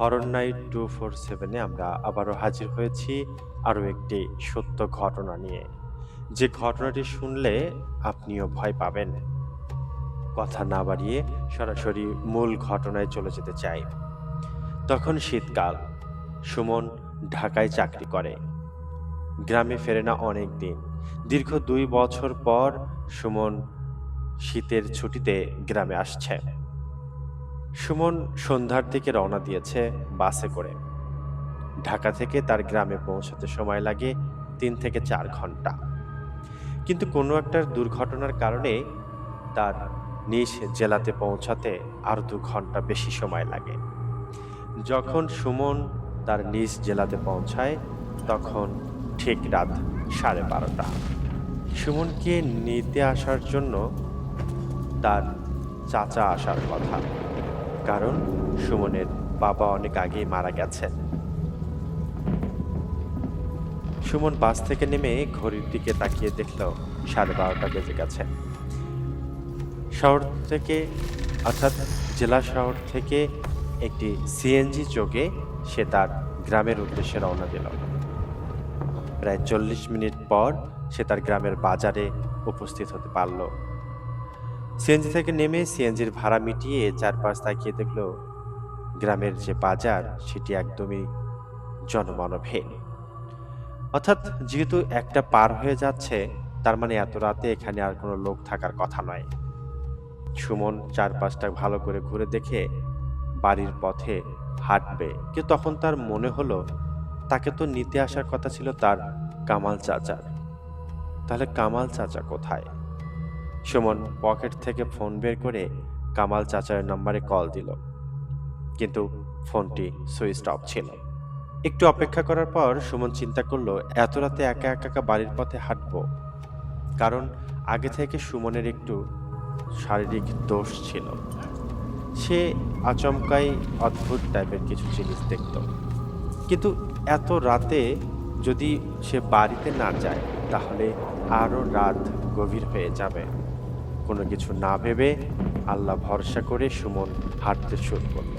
Horror night two four সেভেনে আমরা আবারও হাজির হয়েছি আরও একটি সত্য ঘটনা নিয়ে। যে ঘটনাটি শুনলে আপনিও ভয় পাবেন। কথা না বাড়িয়ে সরাসরি মূল ঘটনায় চলে যেতে চাই। তখন শীতকাল। সুমন ঢাকায় চাকরি করে। গ্রামে ফেরে না অনেক দিন। দীর্ঘ দুই বছর পর সুমন শীতের ছুটিতে গ্রামে আসছে। সুমন সন্ধ্যার দিকে রওনা দিয়েছে বাসে করে। ঢাকা থেকে তার গ্রামে পৌঁছাতে সময় লাগে তিন থেকে চার ঘণ্টা। কিন্তু কোনো একটা দুর্ঘটনার কারণে তার নিজ জেলাতে পৌঁছাতে আর দু ঘণ্টা বেশি সময় লাগে। যখন সুমন তার নিজ জেলাতে পৌঁছায়, তখন ঠিক রাত সাড়ে বারোটা। সুমনকে নিতে আসার জন্য তার চাচা আসার কথা। কারণ সুমনের বাবা অনেক আগেই মারা গেছেন। সুমন বাস থেকে নেমে ঘড়ির দিকে তাকিয়ে দেখল সাড়ে বারোটা বেজে গেছে। শহর থেকে, অর্থাৎ জেলা শহর থেকে একটি সিএনজি যোগে সে তার গ্রামের উদ্দেশ্যে রওনা দিল। প্রায় চল্লিশ মিনিট পর সে তার গ্রামের বাজারে উপস্থিত হতে পারল। সিএনজি থেকে নেমে সিএনজির ভাড়া মিটিয়ে চারপাশ তাকিয়ে দেখল গ্রামের যে বাজার, সেটি একদমই জনমানবহীন। অর্থাৎ যেহেতু একটা পার হয়ে যাচ্ছে, তার মানে এত রাতে এখানে আর কোনো লোক থাকার কথা নয়। সুমন চারপাশটা ভালো করে ঘুরে দেখে বাড়ির পথে হাঁটবে। কিন্তু তখন তার মনে হলো, তাকে তো নিতে আসার কথা ছিল তার কামাল চাচার। তাহলে কামাল চাচা কোথায়? সুমন পকেট থেকে ফোন বের করে কামাল চাচার নম্বরে কল দিল। কিন্তু ফোনটি সুইচ অফ ছিল। একটু অপেক্ষা করার পর সুমন চিন্তা করল, এত রাতে একা একা বাড়ির পথে হাঁটব। কারণ আগে থেকে সুমনের একটু শারীরিক দোষ ছিল। সে আচমকাই অদ্ভুত টাইপের কিছু জিনিস দেখত। কিন্তু এত রাতে যদি সে বাড়িতে না যায়, তাহলে আরও রাত গভীর হয়ে যাবে। কোনো কিছু না ভেবে আল্লাহ ভরসা করে সুমন হাঁটতে শুরু করল।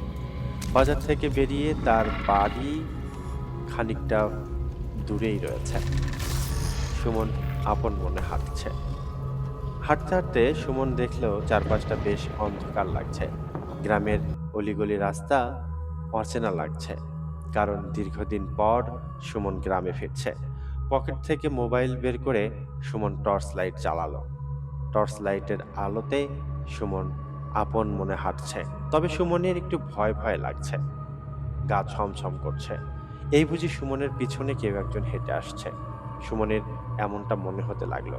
বাজার থেকে বেরিয়ে তার বাড়ি খানিকটা দূরেই রয়েছে। সুমন আপন মনে হাঁটছে। হাঁটতে হাঁটতে সুমন দেখল চারপাশটা বেশ অন্ধকার লাগছে। গ্রামের অলিগলি রাস্তা অচেনা লাগছে, কারণ দীর্ঘদিন পর সুমন গ্রামে ফিরছে। পকেট থেকে মোবাইল বের করে সুমন টর্চ লাইট চালালো টর্চ লাইটের আলোতে সুমন আপন মনে হাঁটছে। তবে সুমনের একটু ভয় ভয় লাগছে। গা ছমছম করছে। এই বুঝি সুমনের পিছনে কেউ একজন হেঁটে আসছে। সুমনের এমনটা মনে হতে লাগল।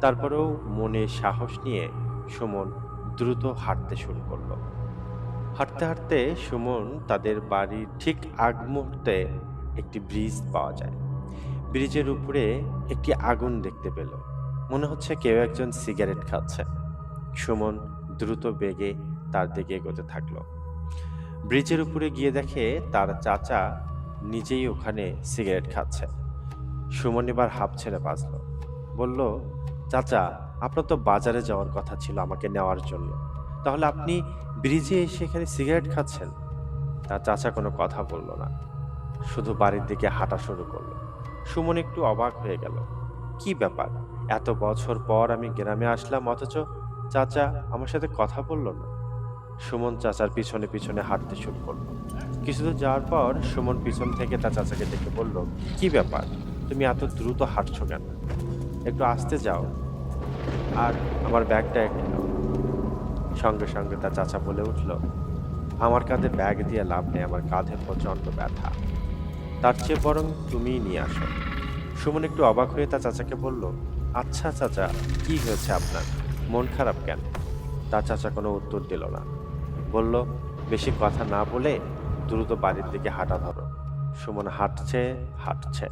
তারপরেও মনে সাহস নিয়ে সুমন দ্রুত হাঁটতে শুরু করল। হাঁটতে হাঁটতে সুমন তাদের বাড়ির ঠিক আগ মুহূর্তে একটি ব্রিজ পাওয়া যায়। ব্রিজের উপরে একটি আগুন দেখতে পেল। মনে হচ্ছে কেউ একজন সিগারেট খাচ্ছে। সুমন দ্রুত বেগে তার দিকে এগোতে থাকল। ব্রিজের উপরে গিয়ে দেখে তার চাচা নিজেই ওখানে সিগারেট খাচ্ছে। সুমন এবার হাফ ছেড়ে বাঁচলো। বলল, চাচা, আপনার তো বাজারে যাওয়ার কথা ছিল আমাকে নেওয়ার জন্য। তাহলে আপনি ব্রিজে এসে এখানে সিগারেট খাচ্ছেন? তার চাচা কোনো কথা বলল না। শুধু বাড়ির দিকে হাঁটা শুরু করল। সুমন একটু অবাক হয়ে গেল। কি ব্যাপার? এত বছর পর আমি গ্রামে আসলাম, অথচ চাচা আমার সাথে কথা বলল না। সুমন চাচার পিছনে পিছনে হাঁটতে শুরু করল। কিছুদূর যাওয়ার পর সুমন পিছন থেকে তার চাচাকে দেখে বলল, কি ব্যাপার? তুমি এত দ্রুত হাঁটছো কেন? একটু আসতে যাও। আর আমার ব্যাগটা একটু নাও। সঙ্গে সঙ্গে তার চাচা বলে উঠল, আমার কাঁধে ব্যাগ দিয়ে লাভ নেই, আমার কাঁধে প্রচণ্ড ব্যথা। তার চেয়ে বরং তুমিই নিয়ে আসো। সুমন একটু অবাক হয়ে তার চাচাকে বলল আচ্ছা চাচা, কি হয়েছে আপনার? মন খারাপ কেন? তার চাচা কোনো উত্তর দিল না। বলল, বেশি কথা না বলে দ্রুত বাড়ির দিকে হাঁটা ধরো। সুমন হাঁটছে হাঁটছে।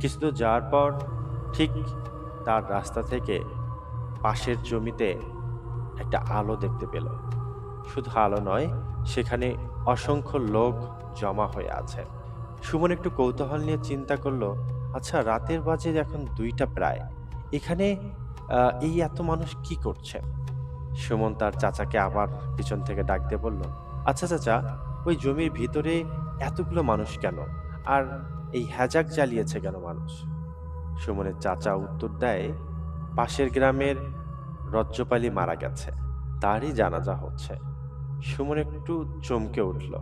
কিছু দূর যাওয়ার পর ঠিক তার রাস্তা থেকে পাশের জমিতে একটা আলো দেখতে পেল। শুধু আলো নয়, সেখানে অসংখ্য লোক জমা হয়ে আছে। সুমন একটু কৌতূহল নিয়ে চিন্তা করল আচ্ছা রাতের বাজে এখন দুইটা প্রায়। এখানে এই এত মানুষ কি করছে? সুমন তার চাচাকে আবার পিছন থেকে ডাকতে বলল আচ্ছা চাচা, ওই জমির ভিতরে এতগুলো মানুষ কেন? আর এই হ্যাজাক জ্বালিয়েছে কেন মানুষ? সুমনের চাচা উত্তর দেয়, পাশের গ্রামের রজ্জপালি মারা গেছে। তারই জানাজা হচ্ছে। সুমন একটু চমকে উঠল,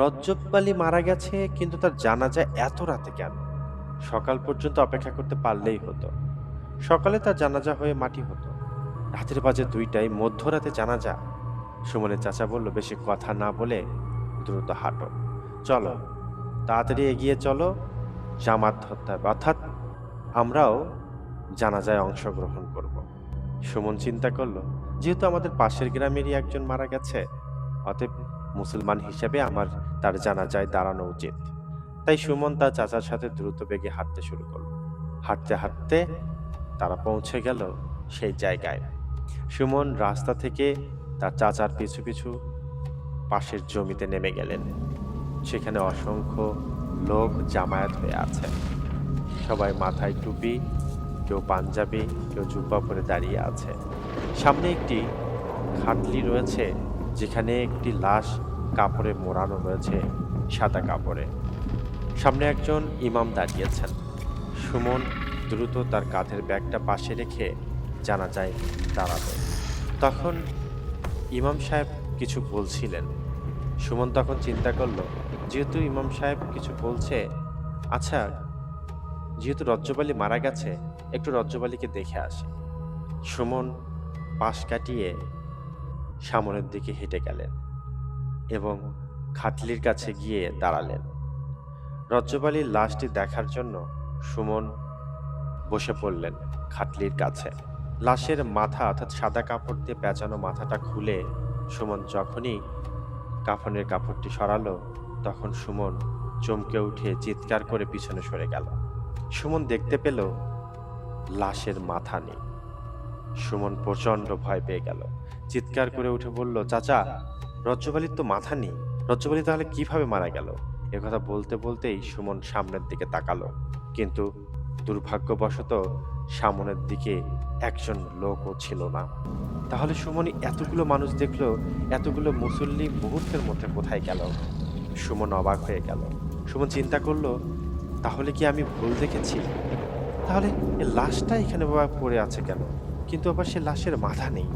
রজ্জপালি মারা গেছে, কিন্তু তার জানাজা এত রাতে কেন? সকাল পর্যন্ত অপেক্ষা করতে পারলেই হতো। সকালে তার জানাজা হয়ে মাটি হতো। রাতের বাজে দুইটায় মধ্যরাতে জানাজা। সুমনের চাচা বলল, বেশি কথা না বলে দ্রুত হাঁটো। চলো, তাড়াতাড়ি এগিয়ে চলো। জামাত হত্যা। অর্থাৎ আমরাও জানাজায় অংশগ্রহণ করব। সুমন চিন্তা করল, যেহেতু আমাদের পাশের গ্রামেরই একজন মারা গেছে, অতএব মুসলমান হিসেবে আমার তার জানাজায় দাঁড়ানো উচিত। তাই সুমন তার চাচার সাথে দ্রুত বেগে হাঁটতে শুরু করল। হাঁটতে হাঁটতে তারা পৌঁছে গেল সেই জায়গায়। সুমন রাস্তা থেকে তার চাচার পিছু পিছু পাশের জমিতে নেমে গেলেন। সেখানে অসংখ্য লোক জামায়াত হয়ে আছে। সবাই মাথায় টুপি, কেউ পাঞ্জাবি, কেউ জুব্বা পরে দাঁড়িয়ে আছে। সামনে একটি খাটলি রয়েছে, যেখানে একটি লাশ কাপড়ে মোড়ানো রয়েছে, সাদা কাপড়ে। সামনে একজন ইমাম দাঁড়িয়েছেন। সুমন দ্রুত তার কাঁধের ব্যাগটা পাশে রেখে জানা যায় দাঁড়াল। তখন ইমাম সাহেব কিছু বলছিলেন। সুমন তখন চিন্তা করল, যেহেতু ইমাম সাহেব কিছু বলছে আচ্ছা যেহেতু রজ্জবালি মারা গেছে, একটু রজ্জবালিকে দেখে আসে। সুমন পাশ কাটিয়ে সামনের দিকে হেঁটে গেলেন এবং খাটলির কাছে গিয়ে দাঁড়ালেন। রজ্জবালির লাশটি দেখার জন্য সুমন বসে পড়লেন খাটলির কাছে। লাশের মাথা অর্থাৎ সাদা কাপড় দিয়ে পেঁচানো মাথাটা খুলে সুমন যখনই কাফনের কাপড়টি সরালো, তখন সুমন চমকে উঠে চিৎকার করে পিছনে সরে গেল। সুমন দেখতে পেল লাশের মাথা নেই। সুমন প্রচণ্ড ভয় পেয়ে গেল। চিৎকার করে উঠে বলল, চাচা, রজ্জবালির তো মাথা নেই। রজ্জবালি তাহলে কীভাবে মারা গেল? কথা বলতে বলতেই সুমন সামনের দিকে তাকালো। কিন্তু দুর্ভাগ্যবশত সামনের দিকে একজন লোকও ছিল না। তাহলে সুমন এতগুলো মানুষ দেখল, এতগুলো মুসল্লি মুহূর্তের মধ্যে কোথায় গেল? সুমন অবাক হয়ে গেল। সুমন চিন্তা করল, তাহলে কি আমি ভুল দেখেছি? তাহলে এ লাশটা এখানে বাবা পড়ে আছে কেন? কিন্তু আবার সে লাশের মাথা নেই।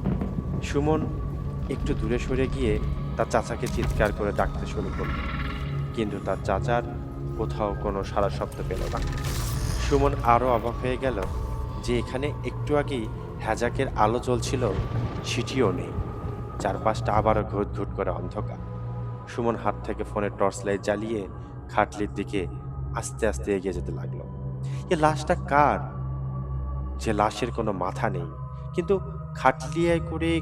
সুমন একটু দূরে সরে গিয়ে তার চাচাকে চিৎকার করে ডাকতে শুরু করল। কিন্তু তার চাচার কোথাও কোনো সারা শব্দ পেল না। সুমন আরও অবাক হয়ে গেল যে এখানে একটু আগেই হ্যাজাকের আলো জ্বলছিল সেটিও নেই। চারপাশটা আবারও ঘুট ঘুট করে অন্ধকার। সুমন হাত থেকে ফোনের টর্চ লাইট জ্বালিয়ে খাটলির দিকে আস্তে আস্তে এগিয়ে যেতে লাগল। এ লাশটা কার? যে লাশের কোনো মাথা নেই। কিন্তু খাটলিয়ায় করে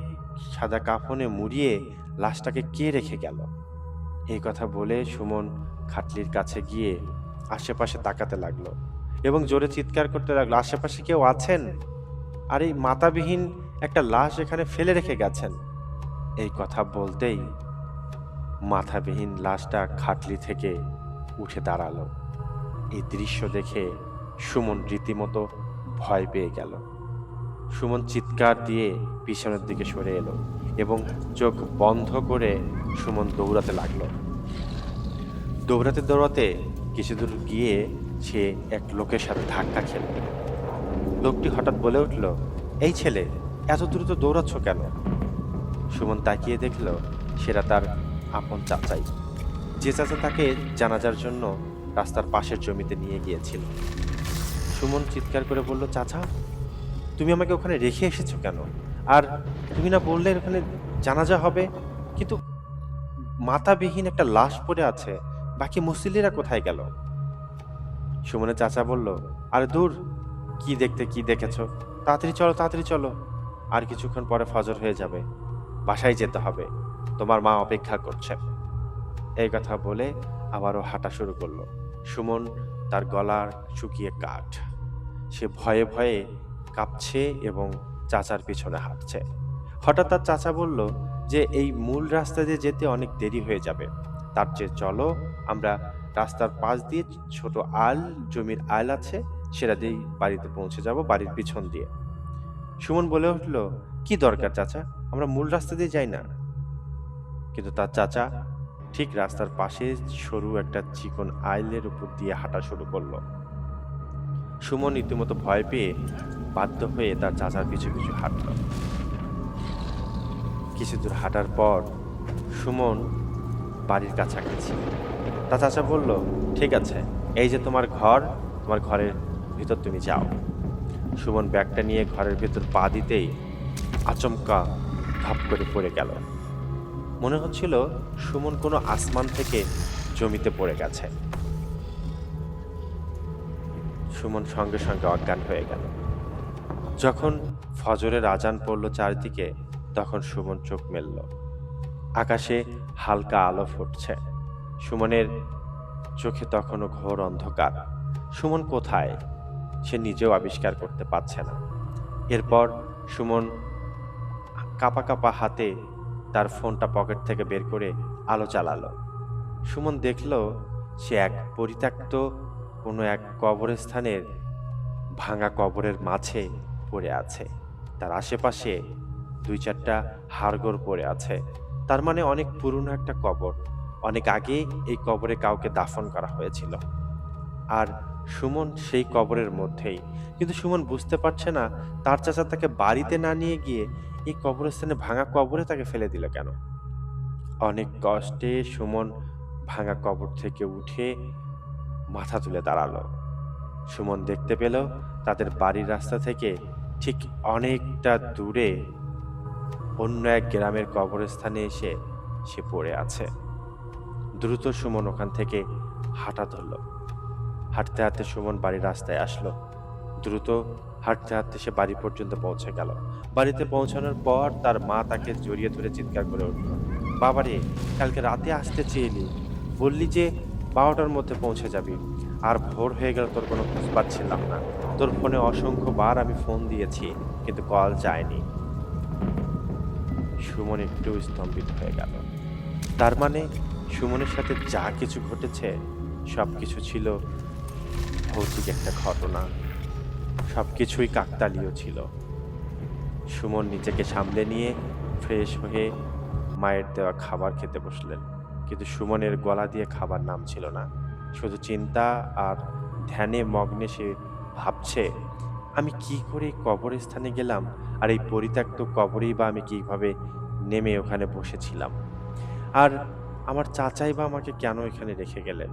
সাদা কাফনে মুড়িয়ে লাশটাকে কে রেখে গেল? এই কথা বলে সুমন খাটলির কাছে গিয়ে আশেপাশে তাকাতে লাগল। এবং জোরে চিৎকার করতে লাগল, আশেপাশে কেউ আছেন? আর এই মাতাবিহীন একটা লাশ এখানে ফেলে রেখে গেছেন। এই কথা বলতেই মাথাবিহীন লাশটা খাটলি থেকে উঠে দাঁড়াল। এই দৃশ্য দেখে সুমন রীতিমতো ভয় পেয়ে গেল। সুমন চিৎকার দিয়ে পিছনের দিকে সরে এলো এবং চোখ বন্ধ করে সুমন দৌড়াতে লাগল। দৌড়াতে দৌড়াতে কিছু দূর গিয়ে সে এক লোকের সাথে ধাক্কা খেল। লোকটি হঠাৎ বলে উঠল, এই ছেলে, এত দ্রুত দৌড়াচ্ছ কেন? সুমন তাকিয়ে দেখল, সেটা তার আপন চাচাই। যে চাচা তাকে জানাজার জন্য রাস্তার পাশের জমিতে নিয়ে গিয়েছিল। সুমন চিৎকার করে বলল, চাচা, তুমি আমাকে ওখানে রেখে এসেছ কেন? আর তুমি না বললে ওখানে জানাজা হবে? কিন্তু মাথাবিহীন একটা লাশ পড়ে আছে, বাকি মুসল্লিরা কোথায় গেল? সুমনের চাচা বলল, আরে দূর, কি দেখতে, কি দেখেছ? তাড়াতাড়ি চলো তাড়াতাড়ি চলো। আর কিছুক্ষণ পরে ফজর হয়ে যাবে। বাসায় যেতে হবে। তোমার মা অপেক্ষা করছে। এই কথা বলে আবারও হাঁটা শুরু করল। সুমন তার গলার শুকিয়ে কাঠ। সে ভয়ে ভয়ে কাঁপছে এবং চাচার পিছনে হাঁটছে। হঠাৎ তার চাচা বলল যে, এই মূল রাস্তা দিয়ে যেতে অনেক দেরি হয়ে যাবে। তার চেয়ে চলো, আমরা রাস্তার পাশ দিয়ে ছোট আল, জমির আল আছে, সেটা দিয়েই বাড়িতে পৌঁছে যাব, বাড়ির পিছন দিয়ে। সুমন বলে উঠল, কি দরকার চাচা? আমরা মূল রাস্তা দিয়ে যাই না? কিন্তু তার চাচা ঠিক রাস্তার পাশে সরু একটা চিকন আইলের উপর দিয়ে হাঁটা শুরু করল। সুমন রীতিমতো ভয় পেয়ে বাধ্য হয়ে তার চাচার পিছু পিছু হাঁটল। কিছু দূর হাঁটার পর সুমন বাড়ির কাছাকাছি তা চাচা বলল, ঠিক আছে, এই যে তোমার ঘর, তোমার ঘরের ভিতর তুমি যাও। সুমন ব্যাগটা নিয়ে ঘরের ভিতর পা দিতেই আচমকা ধপ করে পড়ে গেল। মনে হচ্ছিল সুমন কোনো আসমান থেকে জমিতে পড়ে গেছে। সুমন সঙ্গে সঙ্গে অজ্ঞান হয়ে গেল। যখন ফজরের আজান পড়ল চারিদিকে, তখন সুমন চোখ মেলল। আকাশে হালকা আলো ফুটছে। সুমনের চোখে তখনও ঘোর অন্ধকার। সুমন কোথায়? সে নিজেও আবিষ্কার করতে পারছে না। এরপর সুমন কাপা কাপা হাতে তার ফোনটা পকেট থেকে বের করে আলো চালালো সুমন দেখল সে এক পরিত্যক্ত কোনো এক কবরস্থানের ভাঙা কবরের মাঝে পড়ে আছে। তার আশেপাশে দুই চারটা হাড়গোড় পড়ে আছে। তার মানে অনেক পুরনো একটা কবর। অনেক আগে এই কবরে কাউকে দাফন করা হয়েছিল। আর সুমন সেই কবরের মধ্যেই। কিন্তু সুমন বুঝতে পারছে না, তার চাচা তাকে বাড়িতে না নিয়ে গিয়ে এই কবরস্থানে ভাঙা কবরে তাকে ফেলে দিল কেন? অনেক কষ্টে সুমন ভাঙা কবর থেকে উঠে মাথা তুলে দাঁড়াল। সুমন দেখতে পেল তাদের বাড়ির রাস্তা থেকে ঠিক অনেকটা দূরে অন্য এক গ্রামের কবরস্থানে এসে সে পড়ে আছে। দ্রুত সুমন ওখান থেকে হাঁটা ধরল। হাঁটতে হাঁটতে সুমন বাড়ির রাস্তায় আসলো। দ্রুত হাঁটতে হাঁটতে সে বাড়ি পর্যন্ত পৌঁছে গেল। বাড়িতে পৌঁছানোর পর তার মা তাকে জড়িয়ে ধরে চিৎকার করে উঠল, বাবারে, কালকে রাতে আসতে চেয়েলি বললি যে বারোটার মধ্যে পৌঁছে যাবি। আর ভোর হয়ে গেল তোর কোনো খোঁজ পাচ্ছিলাম না। তোর ফোনে অসংখ্য বার আমি ফোন দিয়েছি, কিন্তু কল যায়নি। সুমন একটু স্তম্ভিত হয়ে গেল। তার মানে সুমনের সাথে যা কিছু ঘটেছে সব কিছু ছিল ভৌতিক একটা ঘটনা। সব কিছুই কাকতালীয় ছিল। সুমন নিজেকে সামলে নিয়ে ফ্রেশ হয়ে মায়ের দেওয়া খাবার খেতে বসলেন। কিন্তু সুমনের গলা দিয়ে খাবার নাম ছিল না। শুধু চিন্তা আর ধ্যানে মগ্নে সে ভাবছে, আমি কি করে কবরস্থানে গেলাম? আর এই পরিত্যক্ত কবরেই বা আমি কীভাবে নেমে ওখানে বসেছিলাম? আর আমার চাচাই বা আমাকে কেন এখানে রেখে গেলেন?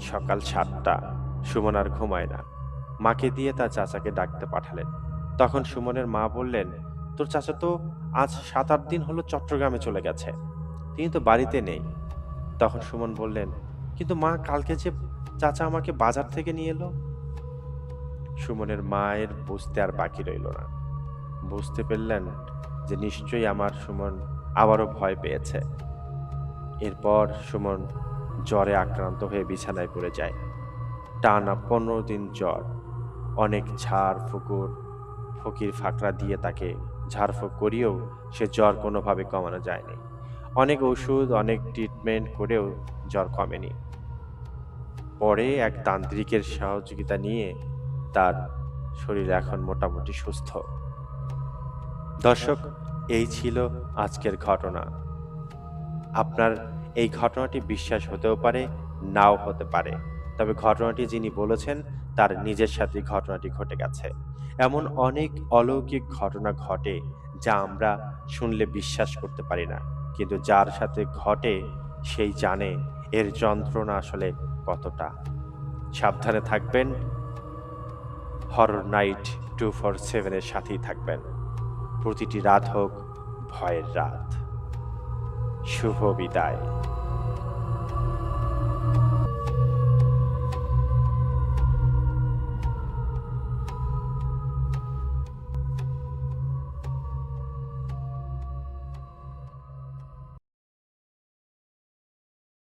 সকাল সাতটা, সুমন আর ঘুমায় না। মাকে দিয়ে তার চাচাকে ডাকতে পাঠালেন। তখন সুমনের মা বললেন, তোর চাচা তো আজ সাত আট দিন হলো চট্টগ্রামে চলে গেছে। তিনি তো বাড়িতে নেই। তখন সুমন বললেন, কিন্তু মা কালকে যে চাচা আমাকে বাজার থেকে নিয়ে এলো? সুমনের মায়ের বুঝতে আর বাকি রইল না। বুঝতে পারলেন যে নিশ্চয়ই আমার সুমন আবারও ভয় পেয়েছে। এরপর সুমন জ্বরে আক্রান্ত হয়ে বিছানায় পড়ে যায়। টানা পনেরো দিন জ্বর, অনেক ঝাড়, ফুকুর, ফকির ফাকরা দিয়ে তাকে ঝাড়ফুঁক করিয়েও সে জ্বর কোনোভাবে কমানো যায়নি। অনেক ওষুধ, অনেক ট্রিটমেন্ট করেও জ্বর কমেনি। পরে এক তান্ত্রিকের সহযোগিতা নিয়ে তার শরীর এখন মোটামুটি সুস্থ। দর্শক এই ছিল আজকের ঘটনা। আপনার এই ঘটনাটি বিশ্বাস হতেও পারে, নাও হতে পারে। তবে ঘটনাটি যিনি বলেছেন, তার নিজের সাথে ঘটনাটি ঘটে গেছে। এমন অনেক অলৌকিক ঘটনা ঘটে যা আমরা শুনলে বিশ্বাস করতে পারি না। কিন্তু যার সাথে ঘটে, সেই জানে এর যন্ত্রণা আসলে কতটা। সাবধানে থাকবেন। হরর নাইট টু ফোর সেভেনের সাথেই থাকবেন। প্রতিটি রাত হোক ভয়ের রাত। শুভ বিদায়।